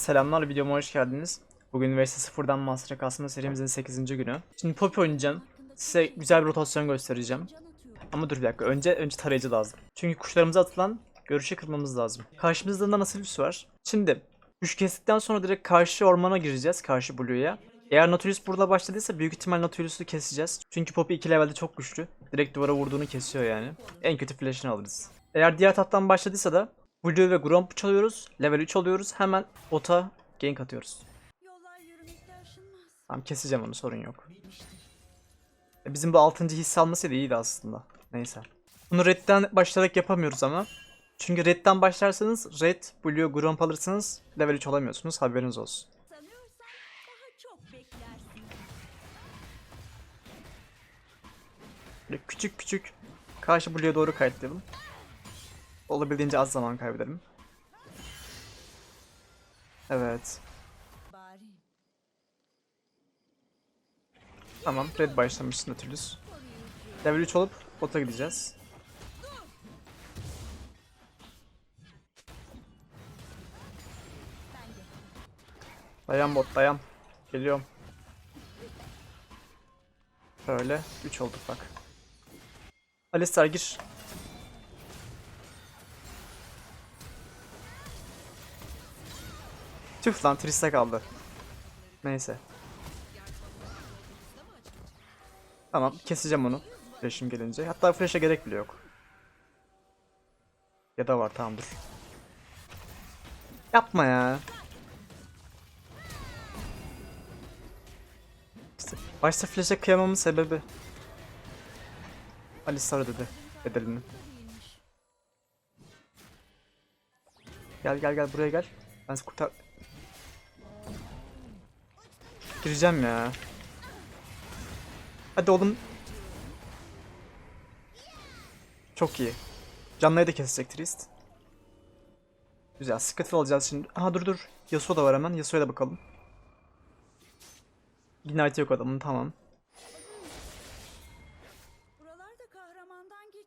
Selamlar videoma hoş geldiniz. Bugün vs 0'dan Master Kasma serimizin 8. günü. Şimdi Poppy oynayacağım. Size güzel bir rotasyon göstereceğim. Ama dur bir dakika önce önce tarayıcı lazım. Çünkü kuşlarımıza atılan görüşe kırmamız lazım. Karşımızda da Nautilus var. Şimdi kuş kestikten sonra direkt karşı ormana gireceğiz. Karşı Blue'ya. Eğer Nautilus burada başladıysa büyük ihtimal Nautilus'u keseceğiz. Çünkü Poppy 2 levelde çok güçlü. Direkt duvara vurduğunu kesiyor yani. En kötü flash'ını alırız. Eğer diğer taptan başladıysa da Blue ve Gromp çalıyoruz. Level 3 oluyoruz. Hemen bota gank atıyoruz. Tamam keseceğim onu sorun yok. E, Bizim bu 6. hisse almasıydı iyiydi aslında. Neyse. Bunu redden başlayarak yapamıyoruz ama. Çünkü redden başlarsanız red, blue, gromp alırsanız level 3 olamıyorsunuz haberiniz olsun. Böyle küçük küçük karşı blue'ya doğru kayıtlayalım. Olabildiğince az zaman kaybedelim. Evet. Tamam red başlamış Nautilus. Level 3 olup bota gideceğiz. Dayan bot dayan. Geliyorum. Böyle 3 olduk bak. Alistar gir. Tüh lan Trista kaldı. Neyse. Tamam keseceğim onu. Flash'im gelince. Hatta flash'a gerek bile yok. Ya da var tamam. Yapma ya. İşte başta flash'e kıyamamın sebebi. Alistar dedi bedelini. Gel gel gel buraya gel. Ben kurtar... Gireceğim ya. Hadi oğlum. Çok iyi. Canlıyı da kesecek Trist. Güzel. Scuttle alacağız şimdi. Aha dur dur. Yasuo da var hemen. Yasuo'ya da bakalım. Ignite yok adamın tamam.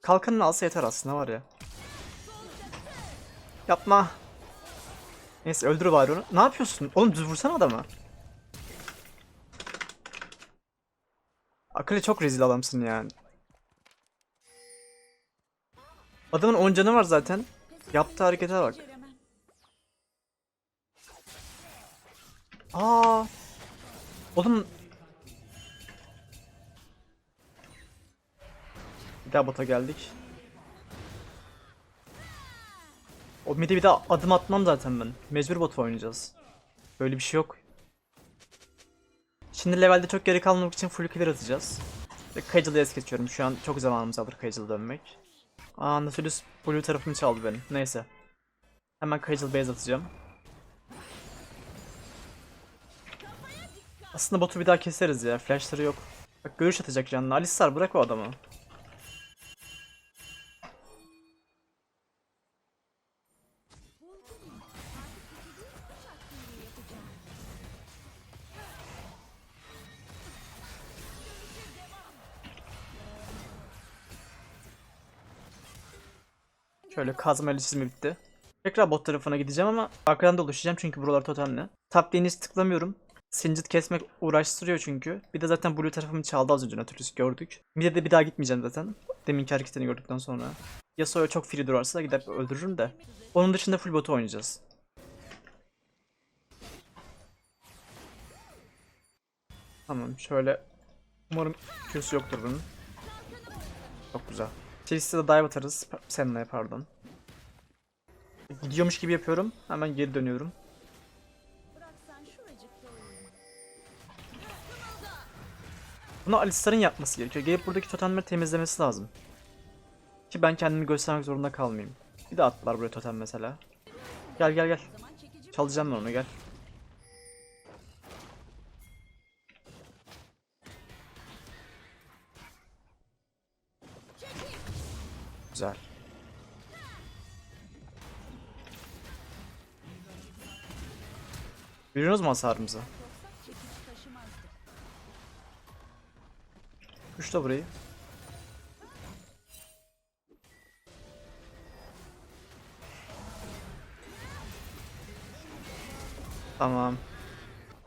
Kalkanını alsa yeter aslında var ya. Yapma. Neyse öldür bari onu. Ne yapıyorsun? Oğlum düz vursana adamı. Akıllı çok rezil adamsın yani. Adamın 10 canı var zaten. Yaptığı harekete bak. Aa. Oğlum. Bir daha bota geldik. O mid'e bir daha adım atmam zaten ben. Mecbur bot oynayacağız. Böyle bir şey yok. Şimdi levelde çok geri kalmamak için full clear atacağız. Ve Kaycıl'ı es geçiyorum. Şu an çok zamanımız alır Kaycıl'a dönmek. Aa Nautilus blue tarafını çaldı benim. Neyse. Hemen Kaycıl base atacağım. Aslında botu bir daha keseriz ya. Flashları yok. Bak görüş atacak canına. Alistar bırak o adamı. Şöyle kazma ile çizimi bitti. Tekrar bot tarafına gideceğim ama arkadan dolaşacağım çünkü buralar totemli. Lane'i hiç tıklamıyorum. Sincit kesmek uğraştırıyor çünkü. Bir de zaten blue tarafımı çaldı az önce Nautilus gördük. Bir de, de bir daha gitmeyeceğim zaten. Deminki hareketini gördükten sonra. Yasuo'ya çok free durarsa gider öldürürüm de. Onun dışında full botu oynayacağız. Tamam şöyle. Umarım Q'su yoktur bunun. Çok güzel. Chalice'de de dive atarız. Senna'ya pardon. Gidiyormuş gibi yapıyorum. Hemen geri dönüyorum. Bunu Alistar'ın yapması gerekiyor. Gelip buradaki totemleri temizlemesi lazım. Ki ben kendimi göstermek zorunda kalmayayım. Bir de attılar buraya totem mesela. Gel gel gel. Çalacağım ben onu gel. Görüyorsunuz mu hasarımızı? Toprak çekici taşımazdı. Kuş da burayı. Tamam.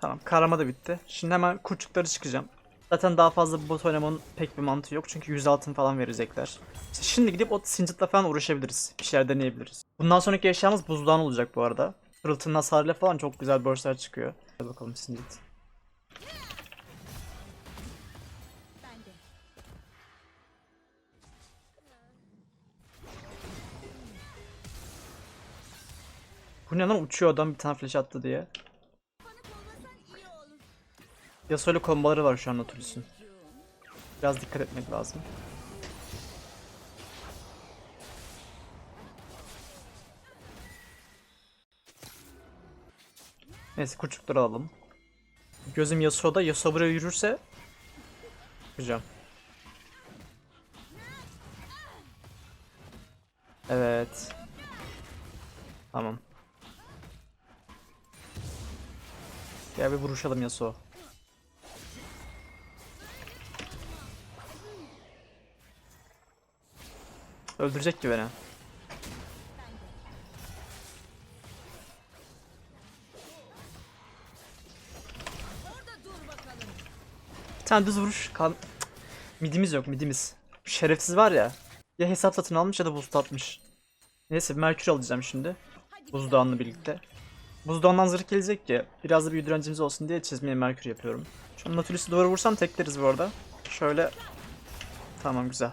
Tamam karama da bitti. Şimdi hemen kurçukları çıkacağım. Zaten daha fazla bot oynamanın pek bir mantığı yok çünkü 100 altın falan verecekler. İşte şimdi gidip o Singed'la falan uğraşabiliriz. Bir şeyler deneyebiliriz. Bundan sonraki eşyamız buzdan olacak bu arada. Fırıltının hasarıyla falan çok güzel burstlar çıkıyor. Hadi bakalım de. Bu ne lan uçuyor adam bir tane flash attı diye. Yasuo'yla kombaları var şu an Nautilus'un. Biraz dikkat etmek lazım. Neyse kurçukları alalım. Gözüm Yasuo'da. Yasuo buraya yürürse yapacağım. Evet. Tamam. Gel bir vuruşalım Yasuo. Öldürecek ki beni. Bir tane düz vuruş. Kan... Midimiz yok midimiz. Şerefsiz var ya. Ya hesap satın almış ya da boost atmış. Neyse Merkür alacağım şimdi. Buzdağınla birlikte. Buzdağından zırh gelecek ya. Biraz da bir direncimiz olsun diye çizmeye Merkür yapıyorum. Şu an Nautilus'u duvara vursam tekleriz bu arada. Şöyle. Tamam güzel.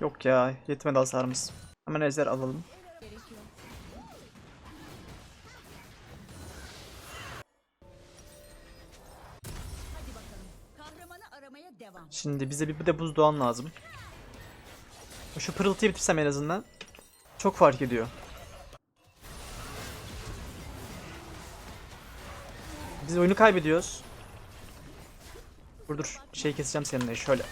Yok ya yetmedi hasarımız. Hemen ejder alalım. Şimdi bize bir, bir de buzdoğan lazım. Şu pırıltıyı bitirsem en azından. Çok fark ediyor. Biz oyunu kaybediyoruz. Dur dur şey keseceğim seninle şöyle.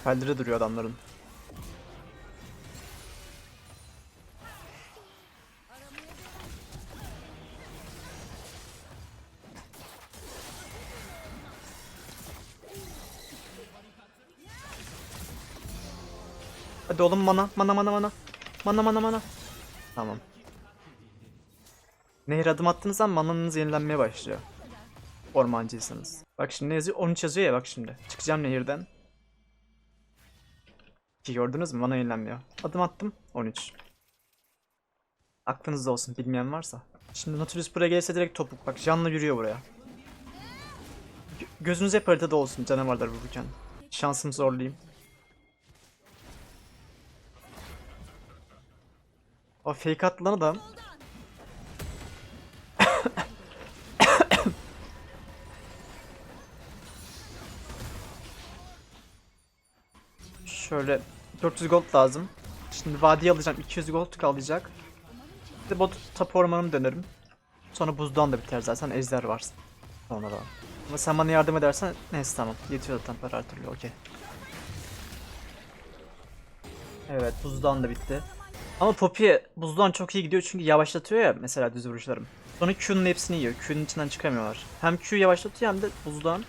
Spellleri duruyor adamların. Hadi oğlum mana mana mana mana. Mana mana mana. Tamam. Nehir adım attığınız zaman mananız yenilenmeye başlıyor. Ormancıysanız. Bak şimdi ne yazıyor? 13 yazıyor ya bak şimdi. Çıkacağım nehirden. Gördünüz mü? Mana yenilenmiyor. Adım attım. 13. Aklınızda olsun bilmeyen varsa. Şimdi Nautilus buraya gelirse direkt topuk. Bak canlı yürüyor buraya. Gö- gözünüz hep haritada olsun canavarlar vururken. Şansımı zorlayayım. O fake attı lan adam. Şöyle 400 gold lazım. Şimdi vadiye alacağım. 200 gold kalacak. Bir de bot tapu ormanımı dönerim. Sonra buzdan da biter zaten. Ejder var. Sonra da. Ama sen bana yardım edersen neyse tamam. Yetiyor zaten para her türlü okey. Evet buzdan da bitti. Ama Poppy buzdan çok iyi gidiyor çünkü yavaşlatıyor ya mesela düz vuruşlarım. Sonra Q'nun hepsini yiyor. Q'nun içinden çıkamıyorlar. Hem Q yavaşlatıyor hem de buzdan.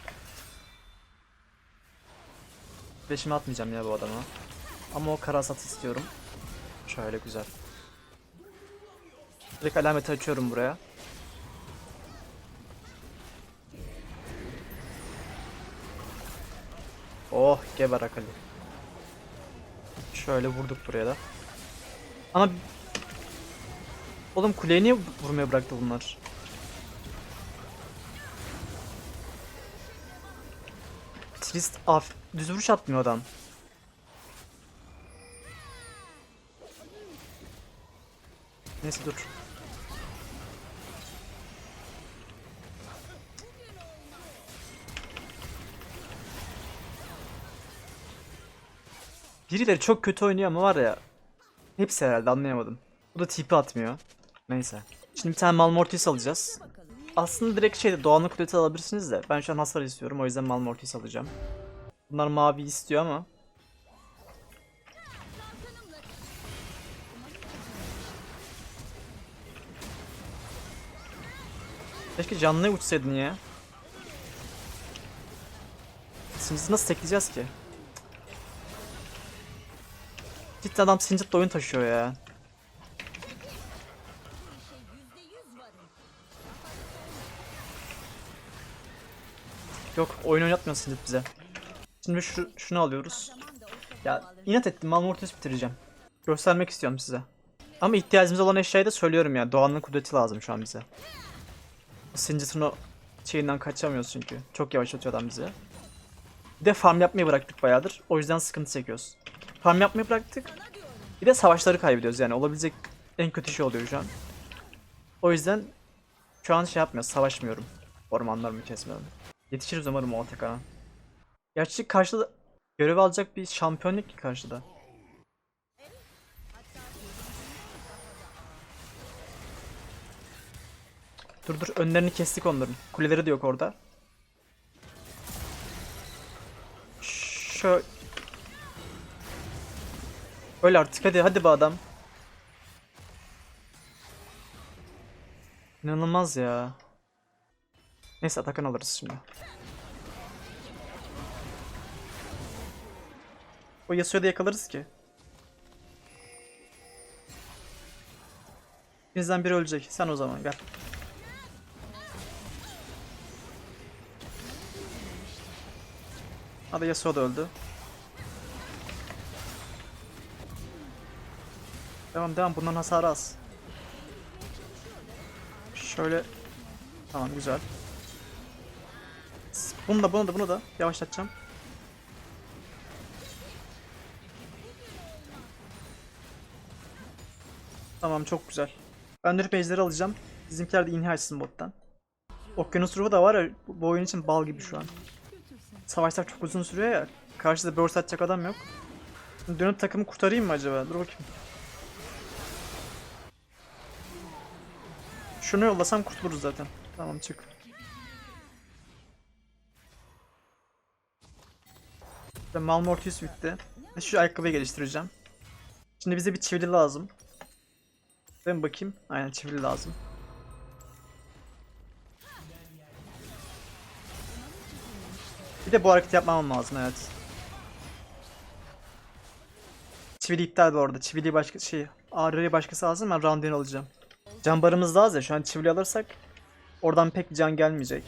Beşimi atmayacağım ya bu adama. Ama o karasat istiyorum. Şöyle güzel. Direkt alameti açıyorum buraya. Oh geber Akali. Şöyle vurduk buraya da. Ama Oğlum kuleye niye vurmaya bıraktı bunlar? Trist af düz vuruş atmıyor adam. Neyse dur. Birileri çok kötü oynuyor ama var ya. Hepsi herhalde anlayamadım. Bu da tipi atmıyor. Neyse. Şimdi bir tane Malmortis alacağız. Aslında direkt şeyde doğanlık kuleti alabilirsiniz de. Ben şu an hasar istiyorum o yüzden Malmortis alacağım. Bunlar mavi istiyor ama. Keşke canlıya uçsaydın ya. Sincid'i nasıl tekleyeceğiz ki? Cidden adam Sincid'le oyun taşıyor ya. Yok oyun oynatmıyor Sincid bize. Şimdi şu, şunu alıyoruz. Ya inat ettim Malmortius bitireceğim. Göstermek istiyorum size. Ama ihtiyacımız olan eşyayı da söylüyorum ya. Doğanın kudreti lazım şu an bize. Sincid'in o şeyinden kaçamıyoruz çünkü. Çok yavaş atıyor adam bize. Bir de farm yapmayı bıraktık bayağıdır. O yüzden sıkıntı çekiyoruz. Farm yapmayı bıraktık. Bir de savaşları kaybediyoruz yani. Olabilecek en kötü şey oluyor şu an. O yüzden şu an şey yapmıyoruz. Savaşmıyorum. Ormanlarımı kesmiyorum. Yetişiriz umarım o Atakan'a. Gerçi karşıda görev alacak bir şampiyon yok ki karşıda. Dur dur önlerini kestik onların. Kuleleri de yok orada. Şöyle. Öyle artık hadi hadi be adam. İnanılmaz ya. Neyse Atakan alırız şimdi. O Yasuo'yu da yakalarız ki. Bizden biri ölecek. Sen o zaman gel. Hadi Yasuo da öldü. Devam devam bundan hasarı az. Şöyle Tamam güzel. Bunu da bunu da bunu da yavaşlatacağım. Tamam çok güzel. Ben dönüp ejderi alacağım. Bizimkiler de inhi açsın bottan. Okyanus ruhu da var ya bu oyun için bal gibi şu an. Savaşlar çok uzun sürüyor ya. Karşıda burst atacak adam yok. Dönüp takımı kurtarayım mı acaba? Dur bakayım. Şunu yollasam kurtuluruz zaten. Tamam çık. Malmortius bitti. Şu ayakkabıyı geliştireceğim. Şimdi bize bir çivili lazım. Ben bakayım. Aynen çivili lazım. Bir de bu hareketi yapmam lazım evet. Çivili iptal bu arada. Çivili başka şey, ağrıyı başkası alsın ben Roundin alacağım. Can barımız da az ya şu an çivili alırsak oradan pek can gelmeyecek.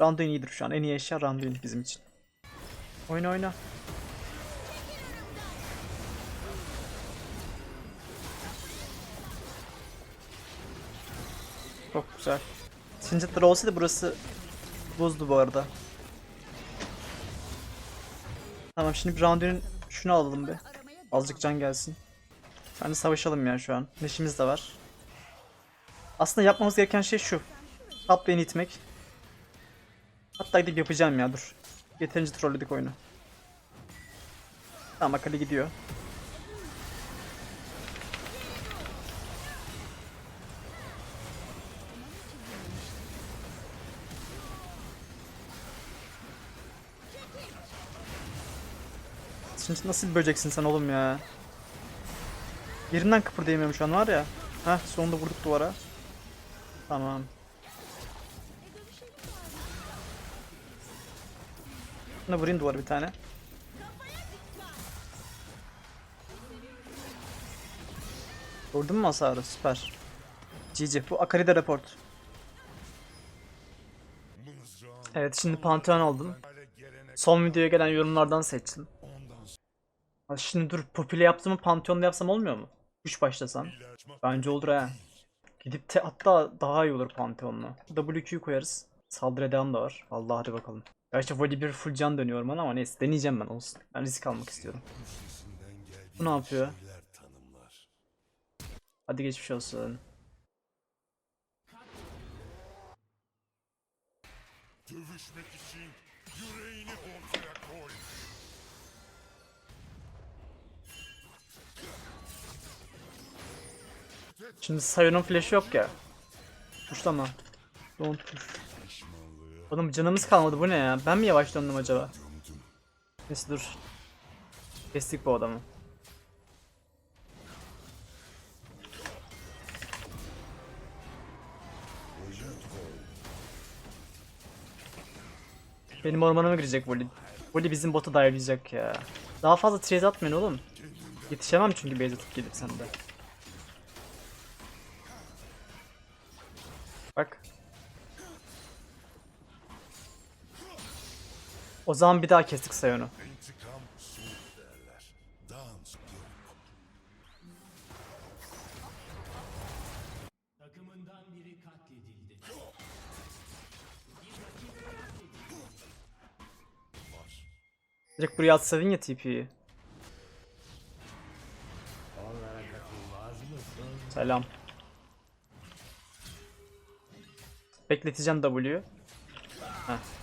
Roundin iyidir şu an. En iyi eşya Roundin bizim için. Oyna oyna. Çok güzel. Sincitler olsaydı burası buzdu bu arada. Tamam şimdi round'un şunu alalım bir. Azıcık can gelsin. Sen de savaşalım ya şu an. Neşimiz de var. Aslında yapmamız gereken şey şu. Top lane'i itmek. Hatta gidip yapacağım ya dur. Yeterince trolledik oyunu. Tamam Akali gidiyor. Nasıl bir böceksin sen oğlum ya? Yerinden kıpırdayamıyorum şu an var ya. Heh sonunda vurduk duvara. Tamam. Şuna vurayım duvara bir tane. Vurdun mu hasarı? Süper. GG. Bu Akari'de report. Evet şimdi Pantheon aldım. Son videoya gelen yorumlardan seçtim. Şimdi dur popüle yaptığımı Pantheon'da yapsam olmuyor mu? 3 başlasam. Bence olur ha. Gidip te hatta daha iyi olur Pantheon'la. WQ koyarız. Saldırı devam da var. Allah hadi bakalım. Gerçi Volibear full can dönüyorum bana ama neyse deneyeceğim ben olsun. Ben risk almak istiyorum. Bu ne yapıyor? Hadi geçmiş olsun. Dövüşmek için yüreğini ortaya Şimdi Sayon'un flash'ı yok ya. Tuşlama. Don't push. Oğlum canımız kalmadı bu ne ya? Ben mi yavaş döndüm acaba? Neyse dur. Kestik bu adamı. Benim ormanıma girecek Voli. Voli bizim botu dive'layacak ya. Daha fazla trade atmayın oğlum. Yetişemem çünkü base atıp gelirsen de. O zaman bir daha kestik Sayon'u. Direkt buraya atsaydın ya TP'yi. Selam. Bekleteceğim W'yu. Heh.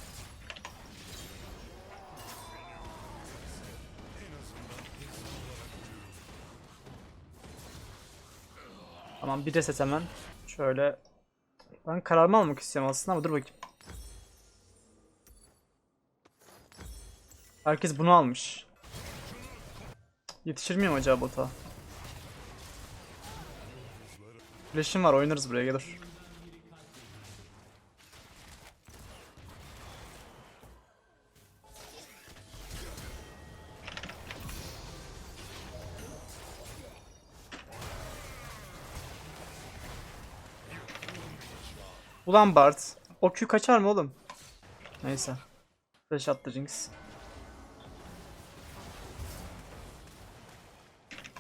Tamam bir reset hemen. Şöyle. Ben kararımı almak istiyorum aslında ama dur bakayım. Herkes bunu almış. Yetişir miyim acaba bota? Flash'im var oynarız buraya gelir. Ulan Bart. O Q kaçar mı oğlum? Neyse. Flash attı Jinx.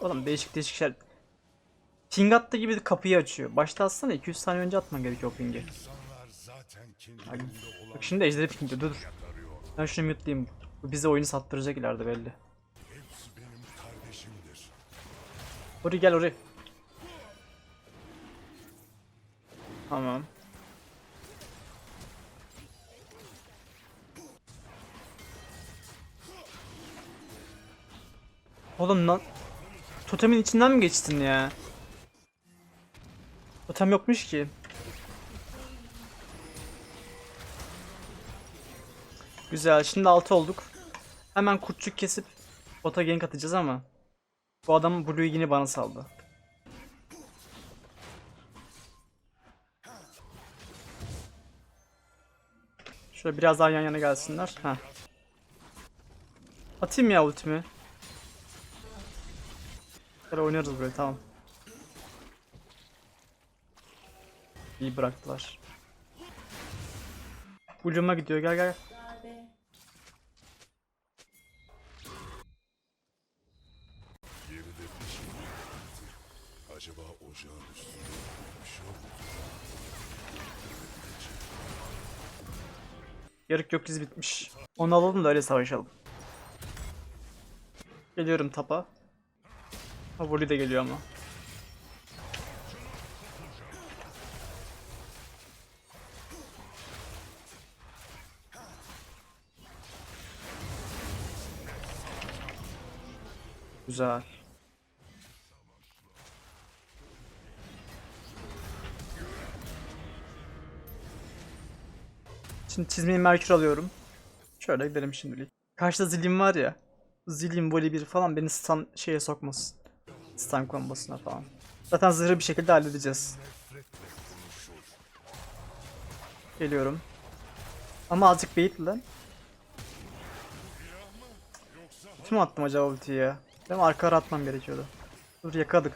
Oğlum değişik değişik şeyler. Ping attı gibi kapıyı açıyor. Başta atsana 200 saniye önce atman gerekiyor o pingi. Bak şimdi ejderi pingi dur. Ben şunu mute'layayım. Bu bize oyunu sattıracak ileride belli. Oraya gel oraya. Tamam. Oğlum lan Totemin içinden mi geçtin ya? Totem yokmuş ki. Güzel şimdi 6 olduk. Hemen kurtçuk kesip bota gank atacağız ama bu adam Blue'yu yine bana saldı. Şöyle biraz daha yan yana gelsinler. Heh. Atayım ya ultimi. Şöyle oynarız böyle tamam. İyi bıraktılar. Blue'uma gidiyor gel gel. Acaba ocağın üstünde bir şey. Yarık gökyüzü bitmiş. Onu alalım da öyle savaşalım. Geliyorum tapa. Ha Voli de geliyor ama. Güzel. Şimdi çizmeyi Merkür alıyorum. Şöyle gidelim şimdilik. Karşıda Zilim var ya. Zilim, Voli 1 falan beni stun şeye sokmasın. Stun kombosuna falan. Zaten zırhı bir şekilde halledeceğiz. Geliyorum. Ama azıcık bait lan. Kim attım acaba ultiyi ya? Benim arka atmam gerekiyordu. Dur yakaladık.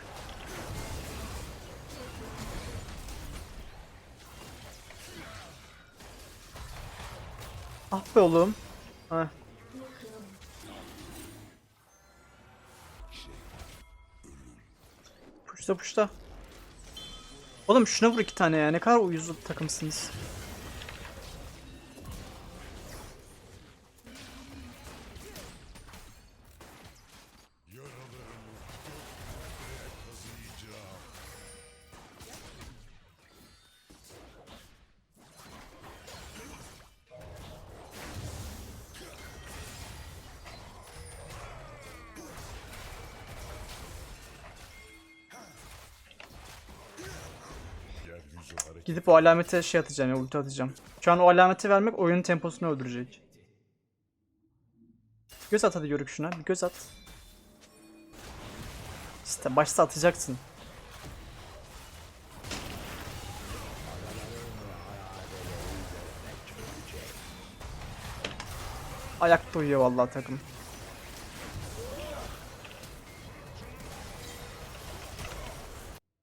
Ah be oğlum. Heh. Puşta puşta. Oğlum şuna vur iki tane ya. Ne kadar uyuz takımsınız. Gidip o alamete şey atacağım ya ulti atacağım. Şu an o alameti vermek oyunun temposunu öldürecek. Göz at hadi yörük şuna. Bir göz at. İşte başta atacaksın. Ayakta uyuyor vallahi takım.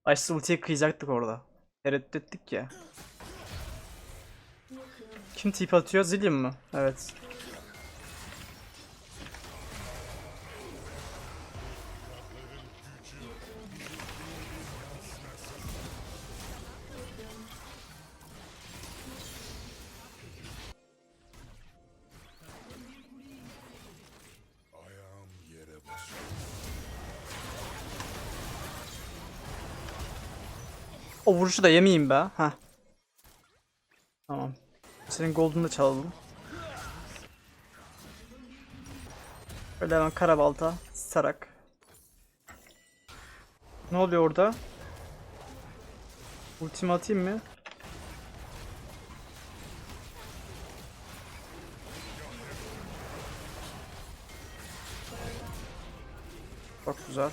Açtı ultiye kıyacaktık orada. Tereddüt ya. Kim tip atıyor? Zillion mı? Evet. O vuruşu da yemeyeyim be. Heh. Tamam. Senin gold'unu da çalalım. Böyle hemen karabalta sarak. Ne oluyor orada? Ultimi atayım mı? Çok güzel.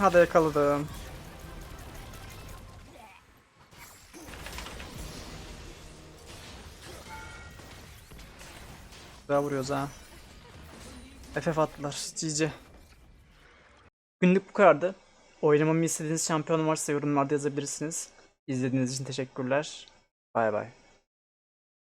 Hadi yakaladım. Güzel vuruyoruz ha. FF attılar. GG. Günlük bu kadardı. Oynamamı istediğiniz şampiyon varsa yorumlarda yazabilirsiniz. İzlediğiniz için teşekkürler. Bay bay.